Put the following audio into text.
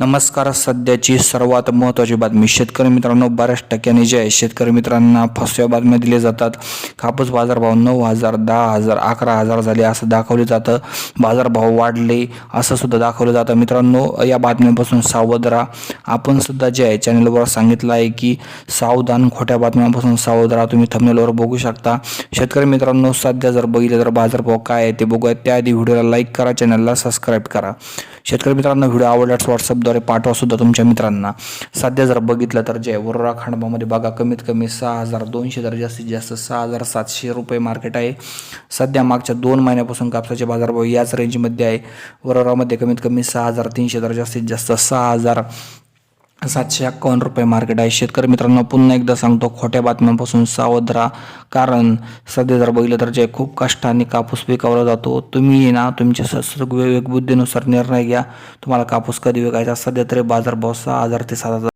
नमस्कार सध्याची सर्वात महत्त्वाची बातमी. शेतकरी मित्रांनो बऱ्याच टक्क्यांनी जे आहे शेतकरी मित्रांना फसव्या बातम्या दिल्या जातात. कापूस बाजारभाव नऊ हजार दहा हजार अकरा हजार झाले असं दाखवले जातं. बाजारभाव वाढले असं सुद्धा दाखवलं जातं. मित्रांनो या बातम्यांपासून सावध राहा. आपण सुद्धा जे आहे चॅनलवर सांगितलं आहे की सावधान खोट्या बातम्यांपासून सावध राहा. तुम्ही थंबनेलवर बघू शकता. शेतकरी मित्रांनो सध्या जर बघितलं तर बाजारभाव काय आहे ते बघूया. त्याआधी व्हिडिओला लाईक करा चॅनलला सबस्क्राईब करा. शेतकरी मित्रांनो व्हिडिओ आवडल्यास व्हॉट्सअपद्वारे पाठवा सुद्धा तुमच्या मित्रांना. सध्या जर बघितलं तर जे वरोरा खांडबामध्ये बघा कमीत कमी सहा हजार दोनशे तर जास्तीत जास्त सहा हजार सातशे रुपये मार्केट आहे. सध्या मागच्या दोन महिन्यापासून कापसाचे बाजारभाव याच रेंजमध्ये आहे. वरोरामध्ये कमीत कमी सहा हजार तीनशे तर जास्तीत जास्त सहा हजार सातशे एक्कावन्न रुपये मार्केट आहे. शेतकरी मित्रांनो पुन्हा एकदा सांगतो खोट्या बातम्यांपासून सावध राहा. कारण सध्या जर बघितलं तर जे खूप कष्टाने कापूस पिकवला जातो तुम्ही ना तुमच्या स विवेक बुद्धीनुसार निर्णय घ्या. तुम्हाला कापूस कधी विकायचा? सध्या तरी बाजारभाव सहा हजार ते सात हजार